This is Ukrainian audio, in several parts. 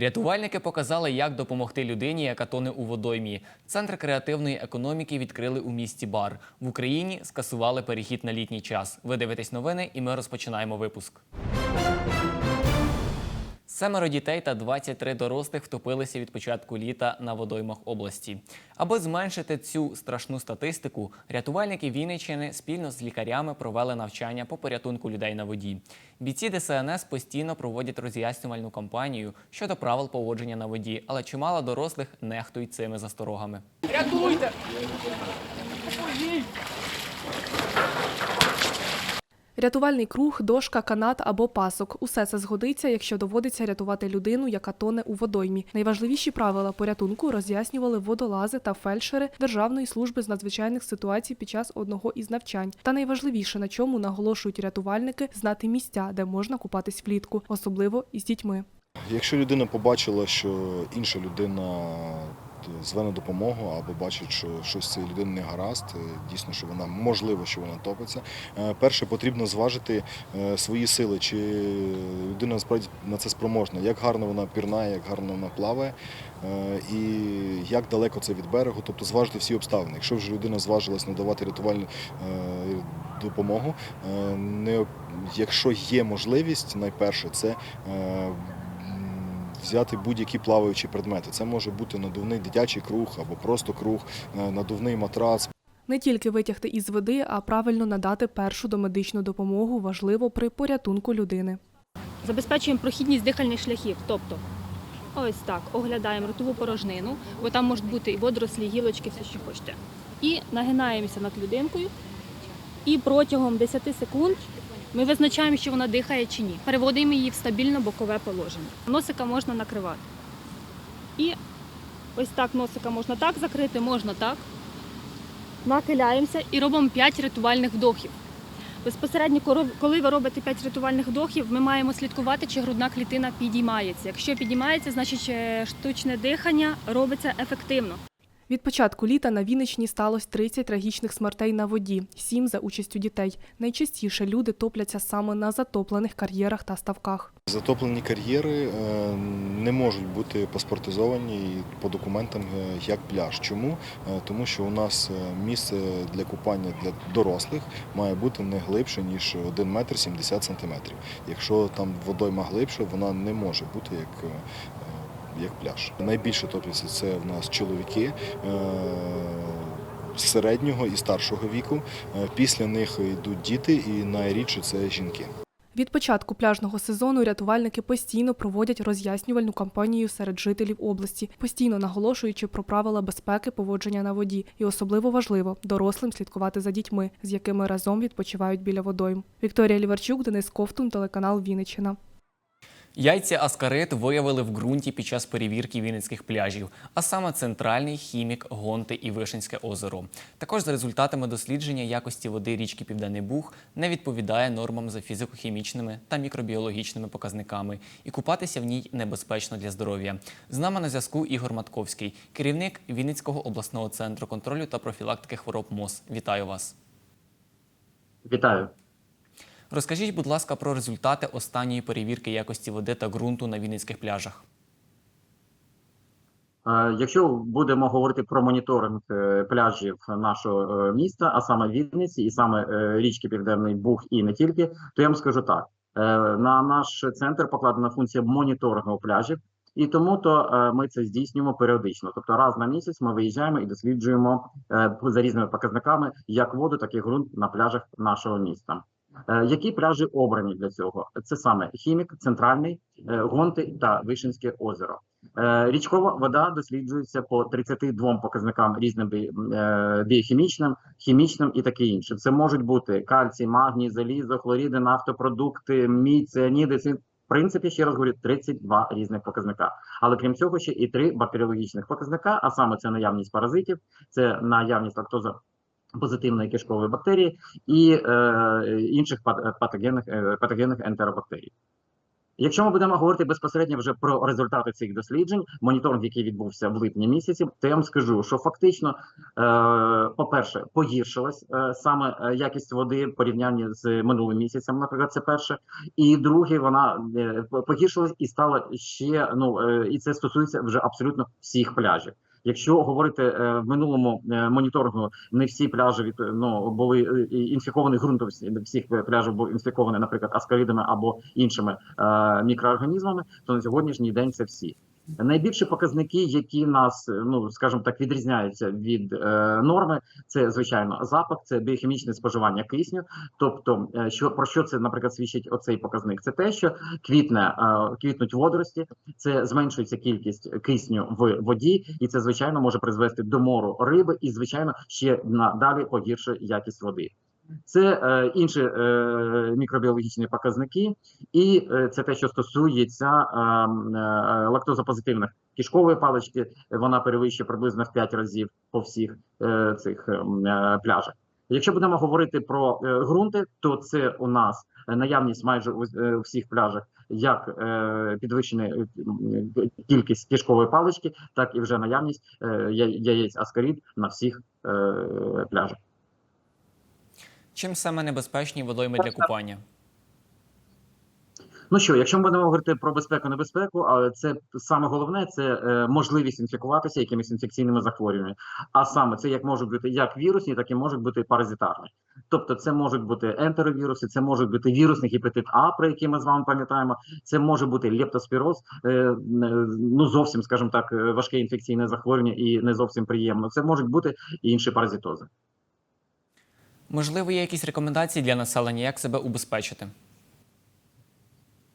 Рятувальники показали, як допомогти людині, яка тоне у водоймі. Центр креативної економіки відкрили у місті Бар. В Україні скасували перехід на літній час. Ви дивитесь новини, і ми розпочинаємо випуск. Семеро дітей та 23 дорослих втопилися від початку літа на водоймах області. Аби зменшити цю страшну статистику, рятувальники Вінниччини спільно з лікарями провели навчання по порятунку людей на воді. Бійці ДСНС постійно проводять роз'яснювальну кампанію щодо правил поводження на воді, але чимало дорослих нехтують цими засторогами. Рятуйте! Рятувальний круг, дошка, канат або пасок усе це згодиться, якщо доводиться рятувати людину, яка тоне у водоймі. Найважливіші правила порятунку роз'яснювали водолази та фельдшери Державної служби з надзвичайних ситуацій під час одного із навчань. Та найважливіше, на чому наголошують рятувальники, знати місця, де можна купатись влітку, особливо із дітьми. Якщо людина побачила, що інша людина зве на допомогу або бачить, що щось з цієї людини не гаразд, е, дійсно, що вона можливо, що вона топиться. е, Перше потрібно зважити е, свої сили, чи людина насправді на це спроможна, як гарно вона пірнає, як гарно вона плаває, і як далеко це від берегу, тобто зважити всі обставини. Якщо вже людина зважилась надавати рятувальну допомогу, якщо є можливість, найперше це. Взяти будь-які плаваючі предмети. Це може бути надувний дитячий круг або просто круг, е, надувний матрац. Не тільки витягти із води, а правильно надати першу домедичну допомогу важливо при порятунку людини. Забезпечуємо прохідність дихальних шляхів, тобто ось так, оглядаємо ротову порожнину, бо там можуть бути і водорослі, гілочки, все, що хочете. І нагинаємося над людинкою. І протягом 10 секунд ми визначаємо, що вона дихає чи ні. Переводимо її в стабільно бокове положення. Носика можна накривати. І ось так носика можна так закрити, можна так. Нахиляємося і робимо 5 рятувальних вдохів. Безпосередньо, коли ви робите 5 рятувальних вдохів, ми маємо слідкувати, чи грудна клітина підіймається. Якщо підіймається, значить е, штучне дихання робиться ефективно. Від початку літа на Вінниччині сталося 30 трагічних смертей на воді, 7 за участю дітей. Найчастіше люди топляться саме на затоплених кар'єрах та ставках. Затоплені кар'єри е, не можуть бути паспортизовані по документам е, як пляж. Чому? Е, Тому що у нас місце для купання для дорослих має бути не глибше, ніж 1 метр 70 сантиметрів. Якщо там водойма глибше, вона не може бути як. Як пляж. Найбільше топляться це в нас чоловіки е, середнього і старшого віку. Е, Після них йдуть діти, і найрідше це жінки. Від початку пляжного сезону рятувальники постійно проводять роз'яснювальну кампанію серед жителів області, постійно наголошуючи про правила безпеки поводження на воді. І особливо важливо дорослим слідкувати за дітьми, з якими разом відпочивають біля водойм. Вікторія Ліварчук, Денис Ковтун, телеканал Вінниччина. Яйця аскарит виявили в ґрунті під час перевірки вінницьких пляжів, а саме центральний хімік, Гонти і Вишенське озеро. Також за результатами дослідження якості води річки Південний Буг не відповідає нормам за фізико-хімічними та мікробіологічними показниками, і купатися в ній небезпечно для здоров'я. З нами на зв'язку Ігор Матковський, керівник Вінницького обласного центру контролю та профілактики хвороб МОЗ. Вітаю вас. Вітаю. Розкажіть, будь ласка, про результати останньої перевірки якості води та ґрунту на вінницьких пляжах. Е, Якщо будемо говорити про моніторинг е, пляжів нашого е, міста, а саме Вінниці, і саме річки Південний Буг, і не тільки, то я вам скажу так: на наш центр покладена функція моніторингу пляжів, і тому то ми це здійснюємо періодично. Тобто, раз на місяць ми виїжджаємо і досліджуємо за різними показниками як воду, так і ґрунт на пляжах нашого міста. Е, Які пляжі обрані для цього? Це саме хімік, центральний, е, гонти та Вишинське озеро. Е, Річкова вода досліджується по 32 показникам різним біохімічним, хімічним і таке інше. Це можуть бути кальцій, магній, залізо, хлоріди, нафтопродукти, мідь, ціаніди. В принципі, ще раз говорю, 32 різних показника. Але крім цього, ще і три бактеріологічних показника, а саме це наявність паразитів, це наявність лактоза позитивної кишкової бактерії і е, інших патогенних, е, патогенних ентеробактерій. Якщо ми будемо говорити безпосередньо вже про результати цих досліджень, моніторинг, який відбувся в липні місяці, то я вам скажу, що фактично, е, по-перше, погіршилась е, саме якість води в порівнянні з минулим місяцем, наприклад, це перше. І друге, вона погіршилась і стала ще ну і це стосується вже абсолютно всіх пляжів. Якщо говорити е, в минулому е, моніторингу, не всі пляжі від ну були е, інфіковані ґрунтом всі- всіх пляжів був інфікований, наприклад, аскаридами або іншими мікроорганізмами, то на сьогоднішній день це всі. Найбільші показники, які нас, ну скажімо так, відрізняються від е, норми, це звичайно запах, це біохімічне споживання кисню. Тобто, е, що про що це, наприклад, свідчить оцей показник? Це те, що квітне е, квітнуть водорості, це зменшується кількість кисню в воді, і це звичайно може призвести до мору риби, і звичайно ще надалі погіршує якість води. Це е, інші е, мікробіологічні показники, і е, це те, що стосується е, е, лактозопозитивних кишкової палички. Вона перевищує приблизно в 5 разів по всіх е, цих е, е, пляжах. Якщо будемо говорити про е, ґрунти, то це у нас наявність майже у е, всіх пляжах як е, підвищена е, кількість кишкової палички, так і вже наявність е, яєць аскарид на всіх е, пляжах. Чим саме небезпечні водойми для купання? Ну що, якщо ми будемо говорити про безпеку, небезпеку, але це саме головне це е, можливість інфікуватися якимись інфекційними захворюваннями. А саме це як можуть бути як вірусні, так і можуть бути паразитарні. Тобто, це можуть бути ентеровіруси, це можуть бути вірусний гепатит А, про який ми з вами пам'ятаємо. Це може бути лептоспіроз, е, е, ну зовсім, скажімо так, е, важке інфекційне захворювання і не зовсім приємно. Це можуть бути і інші паразитози. Можливо, є якісь рекомендації для населення, як себе убезпечити?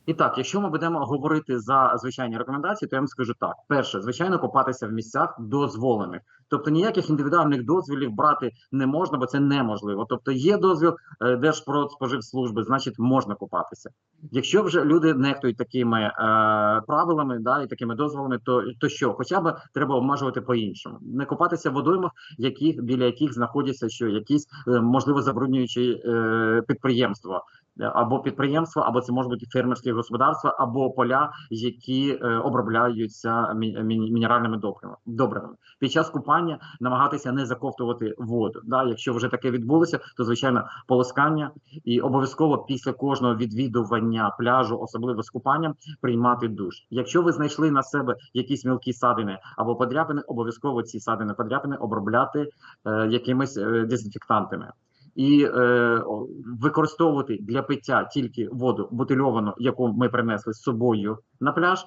І так, якщо ми будемо говорити за звичайні рекомендації, то я вам скажу так: перше, звичайно, купатися в місцях дозволених. Тобто ніяких індивідуальних дозволів брати не можна, бо це неможливо. Тобто є дозвіл е, Держпродспоживслужби, значить можна купатися. Якщо вже люди нехтують такими е, правилами, да і такими дозволами, то, то що? Хоча б треба обмежувати по-іншому. Не купатися в водоймах, яких біля яких знаходяться що якісь е, можливо забруднюючі е, підприємства або підприємства, або це можуть бути фермерські господарства, або поля, які е, обробляються мі- мі- мінеральними добривами. Під час купання намагатися не заковтувати воду. Якщо вже таке відбулося, то звичайно полоскання і обов'язково після кожного відвідування пляжу, особливо з купанням, приймати душ. Якщо ви знайшли на себе якісь мілкі садини або подряпини, обов'язково ці садини подряпини обробляти е, якимись е, дезінфектантами і е, використовувати для пиття тільки воду бутильовану, яку ми принесли з собою на пляж,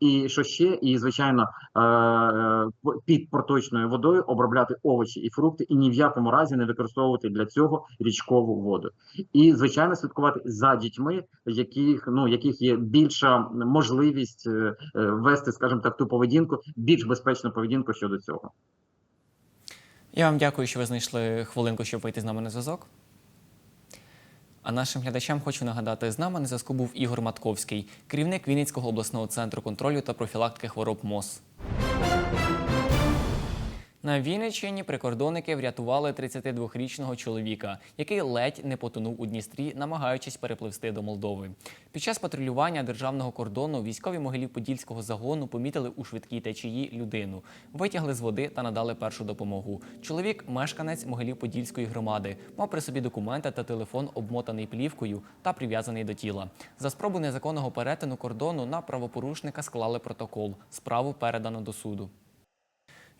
і що ще, і звичайно, е, е, під проточною водою обробляти овочі і фрукти, і ні в якому разі не використовувати для цього річкову воду. І звичайно, слідкувати за дітьми, яких ну яких є більша можливість е, е, вести, скажімо так, ту поведінку, більш безпечну поведінку щодо цього. Я вам дякую, що ви знайшли хвилинку, щоб вийти з нами на зв'язок. А нашим глядачам хочу нагадати, з нами на зв'язку був Ігор Матковський, керівник Вінницького обласного центру контролю та профілактики хвороб МОЗ. На Вінниччині прикордонники врятували 32-річного чоловіка, який ледь не потонув у Дністрі, намагаючись перепливсти до Молдови. Під час патрулювання державного кордону військові Могилів-Подільського загону помітили у швидкій течії людину, витягли з води та надали першу допомогу. Чоловік, мешканець Могилів-Подільської громади, мав при собі документи та телефон, обмотаний плівкою та прив'язаний до тіла. За спробу незаконного перетину кордону на правопорушника склали протокол. Справу передано до суду.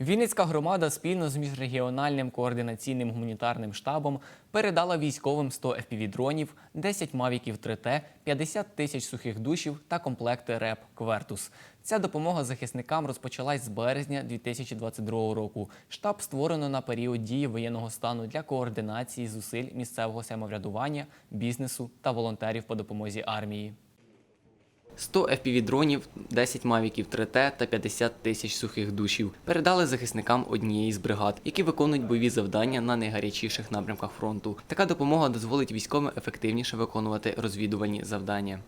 Вінницька громада спільно з міжрегіональним координаційним гуманітарним штабом передала військовим 100 FPV-дронів, 10 мавіків 3T, 50 тисяч сухих душів та комплекти РЕП Квертус. Ця допомога захисникам розпочалась з березня 2022 року. Штаб створено на період дії воєнного стану для координації зусиль місцевого самоврядування, бізнесу та волонтерів по допомозі армії. 100 FPV-дронів, 10 мавіків 3Т та 50 тисяч сухих душів передали захисникам однієї з бригад, які виконують бойові завдання на найгарячіших напрямках фронту. Така допомога дозволить військовим ефективніше виконувати розвідувальні завдання.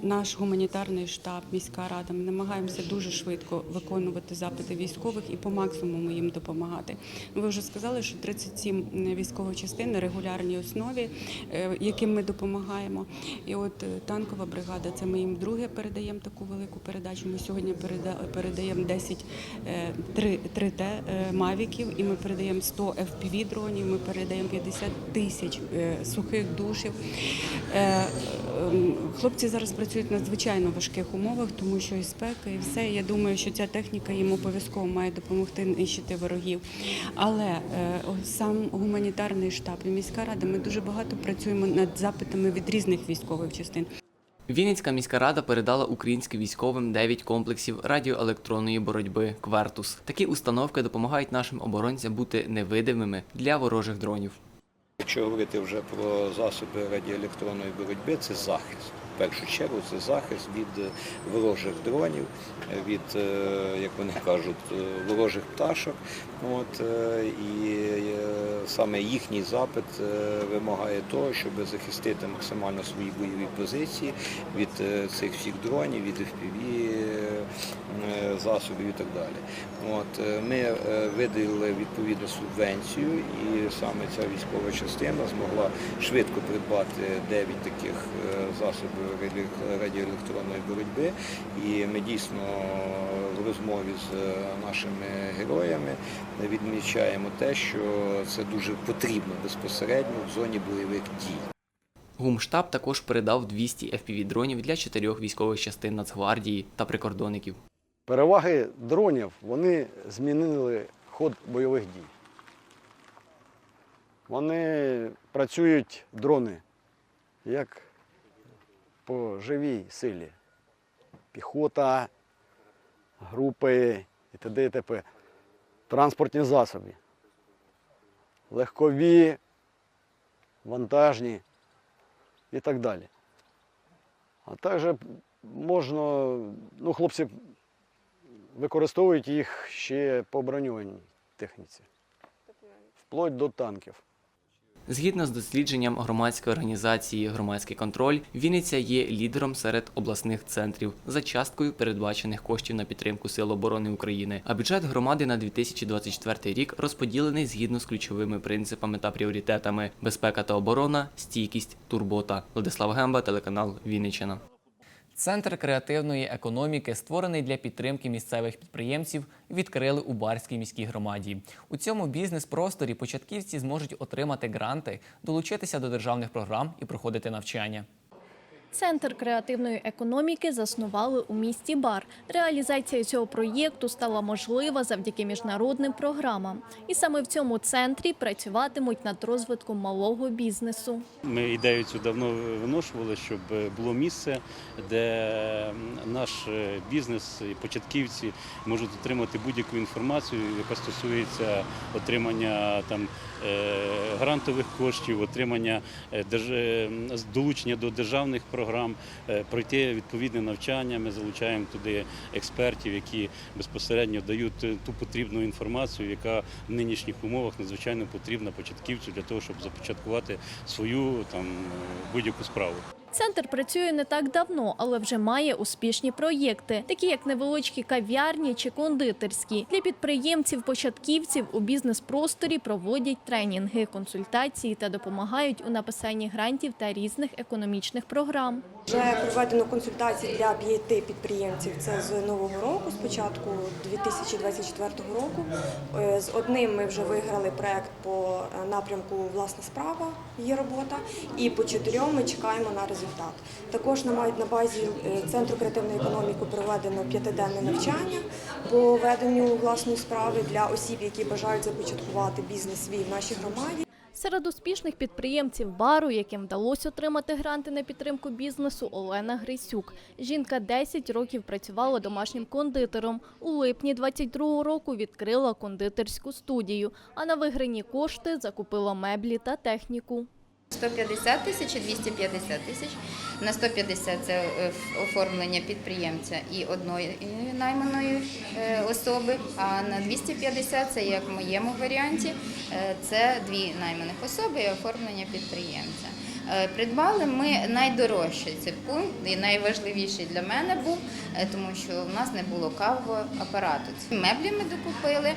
Наш гуманітарний штаб, міська рада, ми намагаємося дуже швидко виконувати запити військових і по максимуму їм допомагати. Ви вже сказали, що 37 військових частин на регулярній основі, е, яким ми допомагаємо. І от е, танкова бригада, це ми їм друге передаємо таку велику передачу. Ми сьогодні передаємо 10 е, 3, 3Т е, мавіків, і ми передаємо 100 FPV дронів. Ми передаємо 50 тисяч е, сухих душів. Е, ем, Хлопці зараз працюють в надзвичайно важких умовах, тому що і спека, і все. Я думаю, що ця техніка їм обов'язково має допомогти нищити ворогів. Але е, сам гуманітарний штаб і міська рада, ми дуже багато працюємо над запитами від різних військових частин. Вінницька міська рада передала українським військовим 9 комплексів радіоелектронної боротьби Квертус. Такі установки допомагають нашим оборонцям бути невидимими для ворожих дронів. Якщо говорити вже про засоби радіоелектронної боротьби, це захист. В першу чергу це захист від е, ворожих дронів, від, е, як вони кажуть, е, ворожих пташок. От, і саме їхній запит вимагає того, щоб захистити максимально свої бойові позиції від цих всіх дронів, від FPV засобів і так далі. От, ми виділили відповідну субвенцію, і саме ця військова частина змогла швидко придбати 9 таких засобів радіоелектронної боротьби. І ми дійсно в розмові з е, нашими героями відмічаємо те, що це дуже потрібно безпосередньо в зоні бойових дій. Гумштаб також передав 200 FPV-дронів для чотирьох військових частин Нацгвардії та прикордонників. Переваги дронів вони змінили ход бойових дій. Вони працюють дрони як по живій силі. Піхота, групи і т.д. і т.п. Транспортні засоби. Легкові, вантажні і так далі. А також можна, ну, хлопці використовують їх ще по броньованій техніці. Вплоть до танків. Згідно з дослідженням громадської організації Громадський контроль, Вінниця є лідером серед обласних центрів за часткою передбачених коштів на підтримку Сил оборони України. А бюджет громади на 2024 рік розподілений згідно з ключовими принципами та пріоритетами: безпека та оборона, стійкість, турбота. Владислав Гемба, телеканал Вінниччина. Центр креативної економіки, створений для підтримки місцевих підприємців, відкрили у Барській міській громаді. У цьому бізнес-просторі початківці зможуть отримати гранти, долучитися до державних програм і проходити навчання. Центр креативної економіки заснували у місті Бар. Реалізація цього проєкту стала можлива завдяки міжнародним програмам. І саме в цьому центрі працюватимуть над розвитком малого бізнесу. Ми ідею цю давно виношували, щоб було місце, де наш бізнес і початківці можуть отримати будь-яку інформацію, яка стосується отримання там е, грантових коштів, отримання е, е, долучення до державних програм, е, пройти відповідне навчання. Ми залучаємо туди експертів, які безпосередньо дають е, ту потрібну інформацію, яка в нинішніх умовах надзвичайно потрібна початківцю для того, щоб започаткувати свою там е, будь-яку справу. Центр працює не так давно, але вже має успішні проєкти, такі як невеличкі кав'ярні чи кондитерські. Для підприємців-початківців у бізнес-просторі проводять тренінги, консультації та допомагають у написанні грантів та різних економічних програм. Вже проведено консультації для п'яти підприємців. Це з нового року, з початку 2024 року. Е, З одним ми вже виграли проект по е, напрямку власна справа, є робота, і по чотирьом ми чекаємо на результат. Також на на базі е, центру креативної економіки проведено п'ятиденне навчання по веденню власної справи для осіб, які бажають започаткувати бізнес свій в нашій громаді. Серед успішних підприємців бару, яким вдалося отримати гранти на підтримку бізнесу, Олена Грисюк. Жінка 10 років працювала домашнім кондитером. У липні 22-го року відкрила кондитерську студію, а на виграні кошти закупила меблі та техніку. 150 тисяч і 250 тисяч. На 150 це е, оформлення підприємця і одної найманої е, особи, а на 250 це як в моєму варіанті, е, це дві найманих особи і оформлення підприємця. Придбали ми найдорожчий цей пункт і найважливіший для мене був, тому що в нас не було кавового апарату. Меблі ми докупили,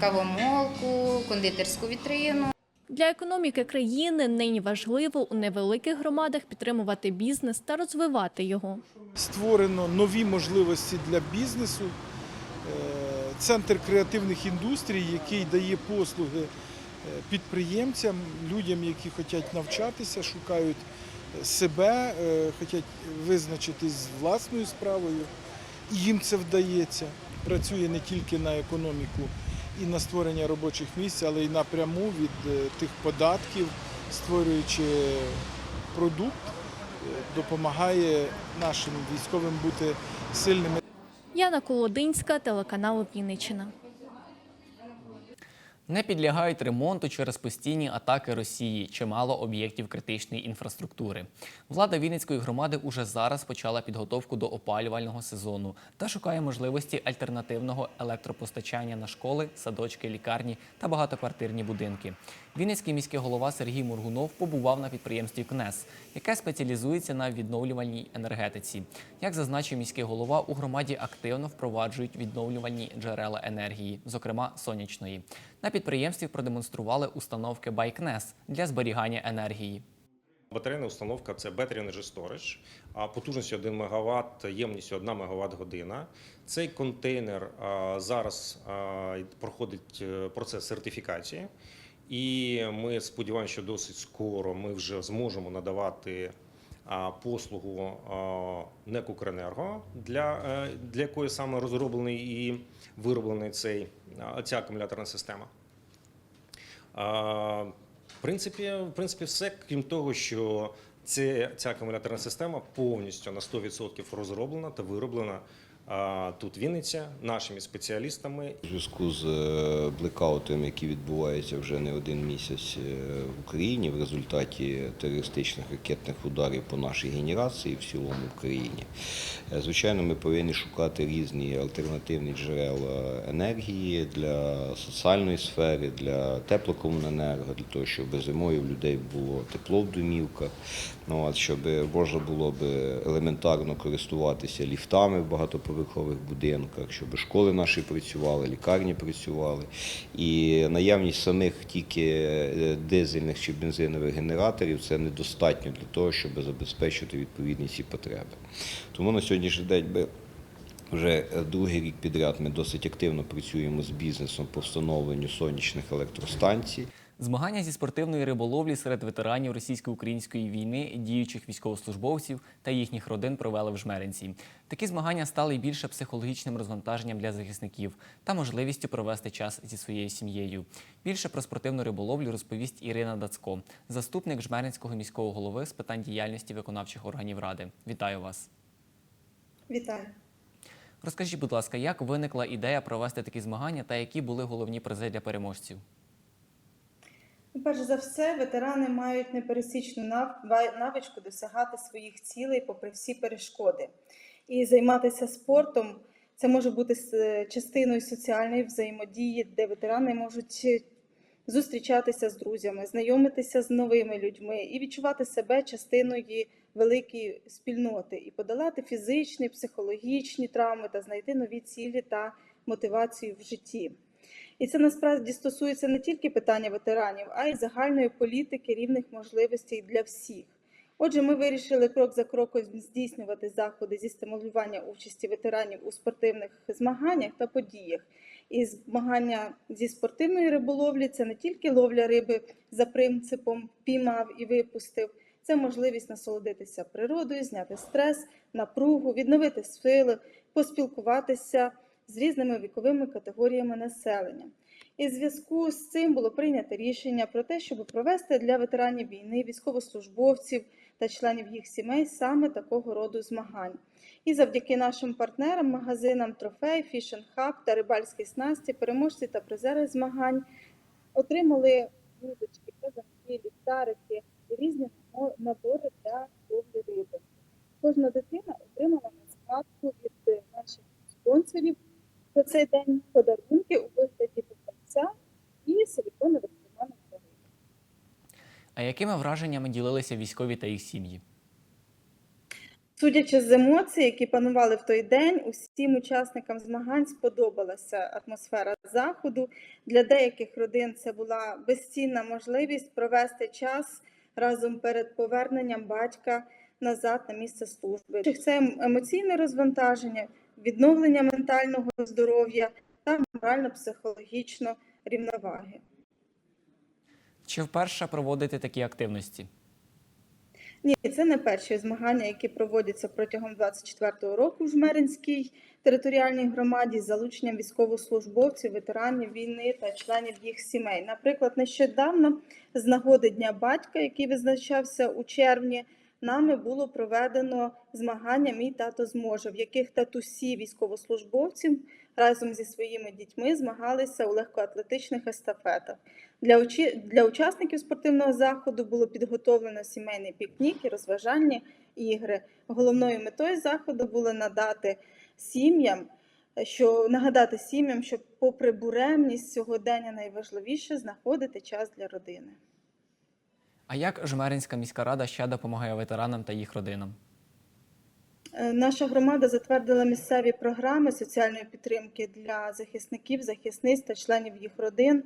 кавомолку, кондитерську вітрину. Для економіки країни нині важливо у невеликих громадах підтримувати бізнес та розвивати його. Створено нові можливості для бізнесу. Е, Центр креативних індустрій, який дає послуги е, підприємцям, людям, які хочуть навчатися, шукають е, себе, хочуть визначитись з власною справою. І їм це вдається. Працює не тільки на економіку і на створення робочих місць, але й напряму від е, тих податків, створюючи продукт, е, допомагає нашим військовим бути сильними. Яна Колодинська, телеканал Вінниччина. Не підлягають ремонту через постійні атаки Росії, чимало об'єктів критичної інфраструктури. Влада Вінницької громади уже зараз почала підготовку до опалювального сезону та шукає можливості альтернативного електропостачання на школи, садочки, лікарні та багатоквартирні будинки. Вінницький міський голова Сергій Мургунов побував на підприємстві КНЕС, яке спеціалізується на відновлювальній енергетиці. Як зазначив міський голова, у громаді активно впроваджують відновлювальні джерела енергії, зокрема сонячної. На підприємстві продемонстрували установки Байкнес для зберігання енергії. Батарейна установка це Battery Energy Storage, потужністю 1 МВт, ємністю 1 МВт година. Цей контейнер зараз проходить е, процес сертифікації, і ми сподіваємося, що досить скоро ми вже зможемо надавати послугу НЕК для, е, для якої саме розроблений і вироблений цей, ця акумуляторна система. В принципі, в принципі, все, крім того, що це, ця акумуляторна система повністю на 100% розроблена та вироблена тут в Вінниці нашими спеціалістами. У зв'язку з е, блекаутом, які відбуваються вже не один місяць е, в Україні в результаті терористичних ракетних ударів по нашій генерації в цілому в країні, е, звичайно, ми повинні шукати різні альтернативні джерела енергії для соціальної сфери, для теплокомуненерго, для того, щоб зимою в людей було тепло в домівках, ну, щоб можна було б елементарно користуватися ліфтами в багатоповерхових будинках, щоб школи наші працювали, лікарні працювали. І наявність самих тільки е, дизельних чи бензинових генераторів це недостатньо для того, щоб забезпечити відповідні ці потреби. Тому на сьогоднішній день би вже е, другий рік підряд ми досить активно працюємо з бізнесом по встановленню сонячних електростанцій. Змагання зі спортивної риболовлі серед ветеранів російсько-української війни, діючих військовослужбовців та їхніх родин провели в Жмеринці. Такі змагання стали більше психологічним розвантаженням для захисників та можливістю провести час зі своєю сім'єю. Більше про спортивну риболовлю розповість Ірина Дацко, заступник Жмеринського міського голови з питань діяльності виконавчих органів ради. Вітаю вас! Вітаю. Розкажіть, будь ласка, як виникла ідея провести такі змагання та які були головні призи для переможців? Ну, Перш за все, ветерани мають непересічну нав- навичку досягати своїх цілей попри всі перешкоди. І займатися спортом це може бути частиною соціальної взаємодії, де ветерани можуть зустрічатися з друзями, знайомитися з новими людьми і відчувати себе частиною великої спільноти, і подолати фізичні, психологічні травми та знайти нові цілі та мотивацію в житті. І це насправді стосується не тільки питання ветеранів, а й загальної політики рівних можливостей для всіх. Отже, ми вирішили крок за кроком здійснювати заходи зі стимулювання участі ветеранів у спортивних змаганнях та подіях. І змагання зі спортивної риболовлі це не тільки ловля риби за принципом піймав і випустив. Це можливість насолодитися природою, зняти стрес, напругу, відновити сили, поспілкуватися з різними віковими категоріями населення. І в зв'язку з цим було прийнято рішення про те, щоб провести для ветеранів війни, військовослужбовців та членів їх сімей саме такого роду змагань. І завдяки нашим партнерам, магазинам Трофей, Фішен Хаб та Рибальській снасті, переможці та призери змагань отримали вудочки, казанки, ліхтарики і різні набори для ловлі риби. Кожна дитина отримала на від наших спонсорів про цей день подарунки у вигляді покупця і силіконових карманів для. А якими враженнями ділилися військові та їх сім'ї? Судячи з емоцій, які панували в той день, усім учасникам змагань сподобалася атмосфера заходу. Для деяких родин це була безцінна можливість провести час разом перед поверненням батька назад на місце служби. Це емоційне розвантаження, відновлення ментального здоров'я та морально-психологічно рівноваги. Чи вперше проводити такі активності? Ні, це не перші змагання, які проводяться протягом 24-го року в Жмеринській територіальній громаді з залученням військовослужбовців, ветеранів війни та членів їх сімей. Наприклад, нещодавно з нагоди Дня батька, який визначався у червні, нами було проведено змагання Мій тато зможе, в яких татусі військовослужбовців разом зі своїми дітьми змагалися у легкоатлетичних естафетах. Для, учі... для учасників спортивного заходу було підготовлено сімейний пікнік і розважальні ігри. Головною метою заходу було надати сім'ям, що нагадати сім'ям, що, попри буремність сьогодення, найважливіше знаходити час для родини. А як Жмеринська міська рада ще допомагає ветеранам та їх родинам? Е, Наша громада затвердила місцеві програми соціальної підтримки для захисників, захисниць та членів їх родин.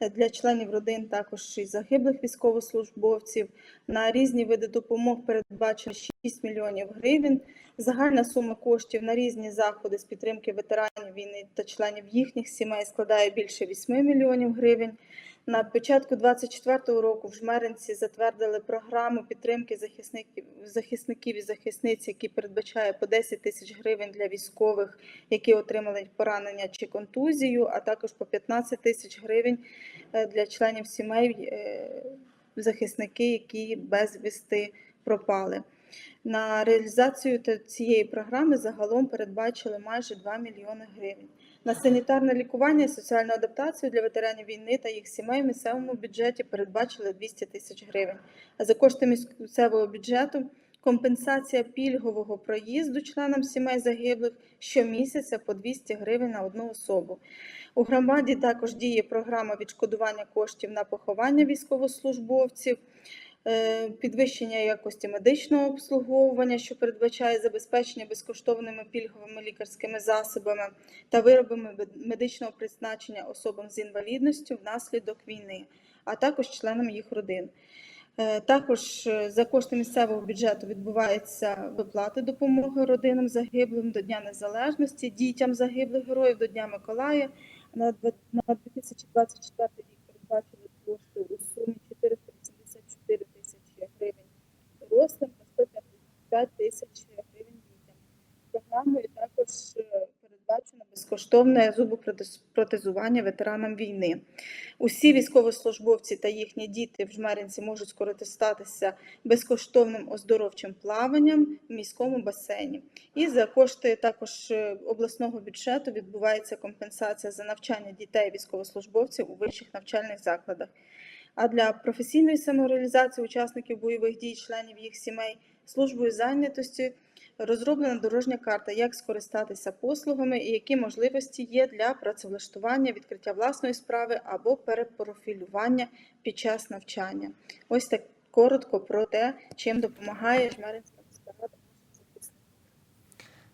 Е, Для членів родин також і загиблих військовослужбовців на різні види допомог передбачено 6 мільйонів гривень. Загальна сума коштів на різні заходи з підтримки ветеранів війни та членів їхніх сімей складає більше 8 мільйонів гривень. На початку 24-го року в Жмеринці затвердили програму підтримки захисників, захисників і захисниць, які передбачає по 10 тисяч гривень для військових, які отримали поранення чи контузію, а також по 15 тисяч гривень е, для членів сімей е, захисники, які безвісти пропали. На реалізацію цієї програми загалом передбачили майже 2 мільйони гривень. На санітарне лікування і соціальну адаптацію для ветеранів війни та їх сімей в місцевому бюджеті передбачили 200 тисяч гривень. А за кошти місцевого бюджету компенсація пільгового проїзду членам сімей загиблих щомісяця по 200 гривень на одну особу. У громаді також діє програма відшкодування коштів на поховання військовослужбовців. Е, Підвищення якості медичного обслуговування, що передбачає забезпечення безкоштовними пільговими лікарськими засобами та виробами медичного призначення особам з інвалідністю внаслідок війни, а також членам їх родин. Е, Також е, за кошти місцевого бюджету відбуваються виплати допомоги родинам загиблим до Дня Незалежності, дітям загиблих героїв до Дня Миколая. На два- на 2024 рік передбачили кошти у сумі дорослим та 155 тисяч гривень дітям. Програмою також е, передбачено безкоштовне зубопротезування ветеранам війни. Усі військовослужбовці та їхні діти в Жмеринці можуть скористатися безкоштовним оздоровчим плаванням в міському басейні. І за кошти також е, обласного бюджету відбувається компенсація за навчання дітей військовослужбовців у вищих навчальних закладах. А для професійної самореалізації учасників бойових дій, членів їх сімей, службою зайнятості розроблена дорожня карта, як скористатися послугами і які можливості є для працевлаштування, відкриття власної справи або перепрофілювання під час навчання. Ось так коротко про те, чим допомагає Жмеринська.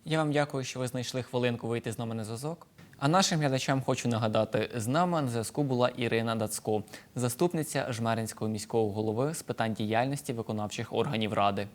Я вам дякую, що ви знайшли хвилинку вийти з нами на зв'язок. А нашим глядачам хочу нагадати, з нами на зв'язку була Ірина Дацько, заступниця Жмеринського міського голови з питань діяльності виконавчих органів ради.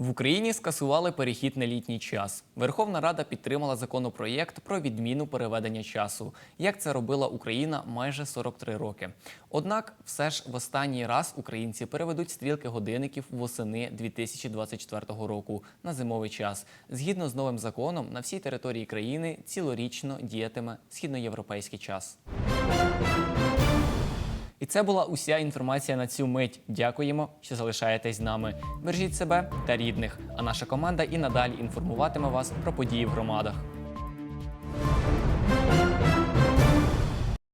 В Україні скасували перехід на літній час. Верховна Рада підтримала законопроєкт про відміну переведення часу, як це робила Україна майже 43 роки. Однак, все ж в останній раз українці переведуть стрілки годинників восени 2024 року на зимовий час. Згідно з новим законом, на всій території країни цілорічно діятиме східноєвропейський час. І це була уся інформація на цю мить. Дякуємо, що залишаєтесь з нами. Бережіть себе та рідних. А наша команда і надалі інформуватиме вас про події в громадах.